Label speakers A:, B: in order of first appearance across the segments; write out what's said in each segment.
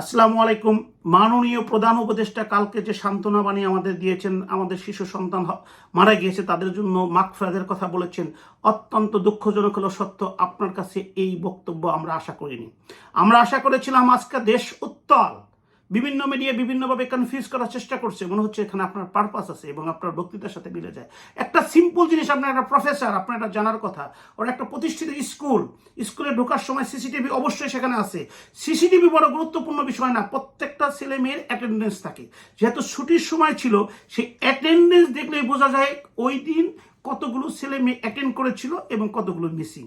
A: আসসালামু আলাইকুম। মাননীয় প্রধান উপদেষ্টা কালকে যে সান্ত্বনা বাণী আমাদের দিয়েছেন, আমাদের শিশু সন্তান মারা গিয়েছে, তাদের জন্য মাকফরাদের কথা বলেছেন। অত্যন্ত দুঃখজনক হলো সত্য, আপনার কাছে এই বক্তব্য আমরা আশা করিনি। আমরা আশা করেছিলাম আজকে দেশ উত্তাল। বিভিন্ন মিডিয়া বিভিন্নভাবে কনফিউজ করার চেষ্টা করছে। মনে হচ্ছে এখানে আপনার পারপাস আছে এবং আপনার বক্তৃতার সাথে মিলে যায়। একটা সিম্পল জিনিস, আপনার একটা প্রফেসর আপনার একটা জানার কথা, ওর একটা প্রতিষ্ঠিত স্কুল স্কুলে ঢোকার সময় সিসিটিভি অবশ্যই সেখানে আছে। সিসিটিভি বড় গুরুত্বপূর্ণ বিষয় না, প্রত্যেকটা ছেলে মেয়ের অ্যাটেন্ডেন্স থাকে। যেহেতু ছুটির সময় ছিল, সেই অ্যাটেন্ডেন্স দেখলেই বোঝা যায় ওই দিন কতগুলো ছেলে মেয়ে অ্যাটেন্ড করেছিল এবং কতগুলো মিসিং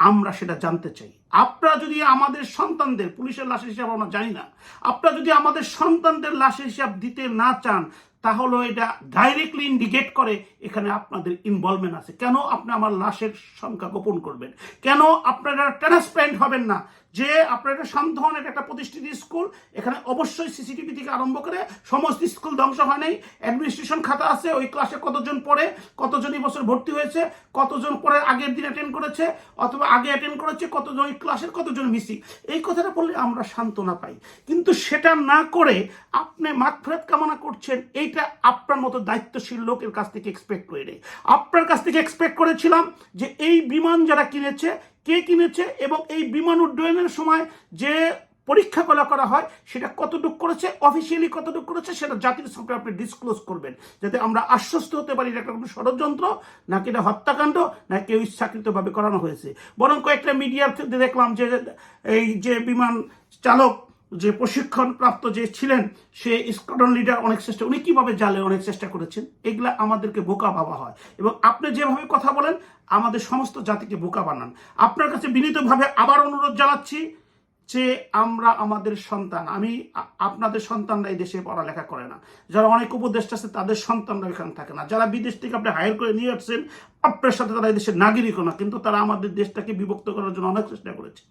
A: আমরা সেটা জানতে চাই। আপনারা যদি আমাদের সন্তানদের, পুলিশের লাশের হিসাব আমরা জানি না, আপনারা যদি আমাদের সন্তানদের লাশের হিসাব দিতে না চান, তাহলে এটা ডাইরেক্টলি ইন্ডিকেট করে এখানে আপনাদের ইনভলভমেন্ট আছে। কেন আপনি আমার লাশের সংখ্যা গোপন করবেন? কেন আপনারা ট্রান্সপ্যান্ট হবেন না? যে আপনার একটা শান্ত হন এটা একটা প্রতিষ্ঠিত স্কুল, এখানে অবশ্যই সিসিটিভি থেকে আরম্ভ করে সমস্ত স্কুল ধ্বংস হয় নাই। অ্যাডমিনিস্ট্রেশন খাতা আছে, ওই ক্লাসে কতজন পড়ে, কতজন এই বছর ভর্তি হয়েছে, কতজন পরে আগের দিন অ্যাটেন্ড করেছে, অথবা আগে অ্যাটেন্ড করেছে, কতজন ওই ক্লাসের কতজন মিসিং এই কথাটা বললে আমরা সান্ত্বনা পাই। কিন্তু সেটা না করে আপনি মাগফেরত কামনা করছেন, এইটা আপনার মতো দায়িত্বশীল লোকের কাছ থেকে এক্সপেক্ট করে আপনার কাছ থেকে এক্সপেক্ট করেছিলাম যে এই বিমান যারা কিনেছে কে কিনেছে এবং এই বিমান উড্ডয়নের সময় যে পরীক্ষা করা করা হয়, সেটা কতটুকু করেছে অফিসিয়ালি কতটুকু করেছে, সেটা জাতির সামনে আপনি ডিসক্লোজ করবেন। যাতে আমরা আশ্বস্ত হতে পারি এটা কোনো ষড়যন্ত্র না কি এটা হত্যাকাণ্ড না কেউ ইচ্ছাকৃতভাবে করানো হয়েছে। বরং কয়েকটা মিডিয়ার দেখলাম যে, এই যে বিমান চালক যে প্রশিক্ষণ প্রাপ্ত যে ছিলেন, সে স্কোয়াড্রন লিডার অনেক চেষ্টা, উনি কীভাবে জালে অনেক চেষ্টা করেছেন, এগুলা আমাদেরকে বোকা ভাবা হয়। এবং আপনি যেভাবে কথা বলেন, আমাদের সমস্ত জাতিকে বোকা বানান। আপনার কাছে বিনীতভাবে আবার অনুরোধ জানাচ্ছি যে আমরা আমাদের সন্তান, আমি আপনাদের সন্তানরা এই দেশে পড়ালেখা করে না। যারা অনেক উপদেষ্টা আছে, তাদের সন্তানরা এখানে থাকে না। যারা বিদেশ থেকে আপনি হায়ার করে নিয়ে আসছেন আপনার সাথে তারা দেশের নাগরিকও না, কিন্তু তারা আমাদের দেশটাকে বিভক্ত করার জন্য অনেক চেষ্টা করেছে।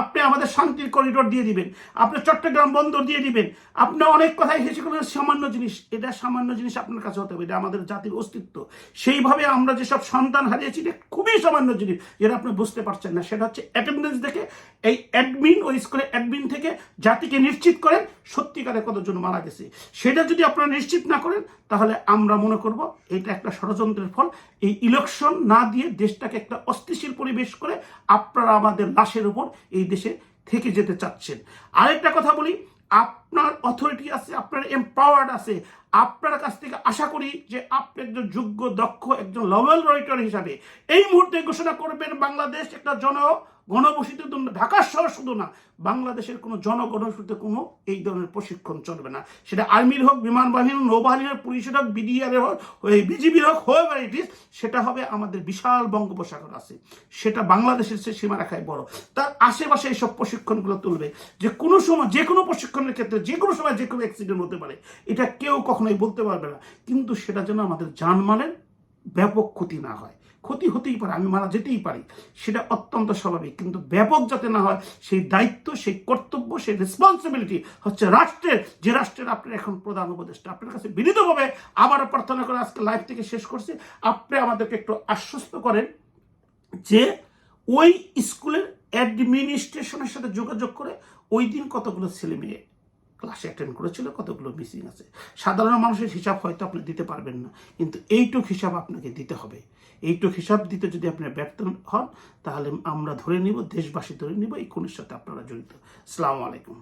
A: আপনি আমাদের শান্তির করিডোর দিয়ে দিবেন, আপনি চট্টগ্রাম বন্দর দিয়ে দিবেন, আপনি অনেক কথাই হেসে করেন সামান্য জিনিস, এটা সামান্য জিনিস আপনার কাছে হতে হবে, এটা আমাদের জাতির অস্তিত্ব। সেইভাবে আমরা যেসব সন্তান হারিয়েছি, এটা খুবই সামান্য জিনিস, যেটা আপনি বুঝতে পারছেন না। সেটা হচ্ছে অ্যাটেন্ডেন্স দেখে, এই অ্যাডমিন, ওই স্কুলের অ্যাডমিন থেকে জাতিকে নিশ্চিত করেন সত্যিকারে কতজন মারা গেছে, সেটা যদি আপনারা নিশ্চিত না করেন, তাহলে আমরা মনে করব এটা একটা ষড়যন্ত্রের ফল। এই ইলেকশন না দিয়ে দেশটাকে একটা অস্থিতিশীল পরিবেশ করে আপনারা আমাদের লাশের উপর এই দেশে থেকে যেতে চাচ্ছেন। আরেকটা কথা বলি, আপনার অথরিটি আছে, আপনার এম্পাওয়ার্ড আছে। আপনার কাছ থেকে আশা করি যে আপনি একজন যোগ্য, দক্ষ, একজন লবেল রাইটার হিসাবে এই মুহূর্তে ঘোষণা করবেন বাংলাদেশ একটা জন গণবসিত দণ্ড- ঢাকা শহর শুধু না বাংলাদেশের কোনো জনগণসূত্রে কোনো এই ধরনের প্রশিক্ষণ চলবে না। সেটা আর্মির হোক বিমান বাহিনী হোক, নৌবাহিনীর পুলিশের হোক বিডিআর হোক বিজিবির হোক হোয়েভার ইট ইজ সেটা হবে আমাদের বিশাল বঙ্গোপসাগর আছে। সেটা বাংলাদেশের সে সীমারেখায় বড়। তার আশেপাশে এইসব প্রশিক্ষণগুলো তুলবে। যে কোনো সময় যে কোনো প্রশিক্ষণের ক্ষেত্রে যে কোনো সময় যে কোনো অ্যাক্সিডেন্ট হতে পারে। এটা কেউ কখনোই বলতে পারবে না। কিন্তু সেটা যেন আমাদের জানমালের ব্যাপক ক্ষতি না হয়। ক্ষতি হতেই পারে, আমি মারা যেতেই পারি, সেটা অত্যন্ত স্বাভাবিক। কিন্তু ব্যাপক যাতে না হয়, সেই দায়িত্ব, সেই কর্তব্য, সেই রেসপন্সিবিলিটি হচ্ছে রাষ্ট্রের। যে রাষ্ট্রের আপনার এখন প্রধান উপদেষ্টা, আপনার কাছে বিনীতভাবে আবারও প্রার্থনা করে আজকে লাইভ থেকে শেষ করছি। আপনি আমাদেরকে একটু আশ্বস্ত করেন যে ওই স্কুলের অ্যাডমিনিস্ট্রেশনের সাথে যোগাযোগ করে ওই দিন কতগুলো ছেলে মেয়ে ক্লাসে অ্যাটেন্ড করেছিল, কতগুলো মিসিং আছে। সাধারণ মানুষের হিসাব হয়তো আপনি দিতে পারবেন না, কিন্তু এইটুক হিসাব আপনাকে দিতে হবে। এইটুক হিসাব দিতে যদি আপনি ব্যর্থ হন, তাহলে আমরা ধরে নিব, দেশবাসী ধরে নিব, এই খুনের সাথে আপনারা জড়িত। আসসালামু আলাইকুম।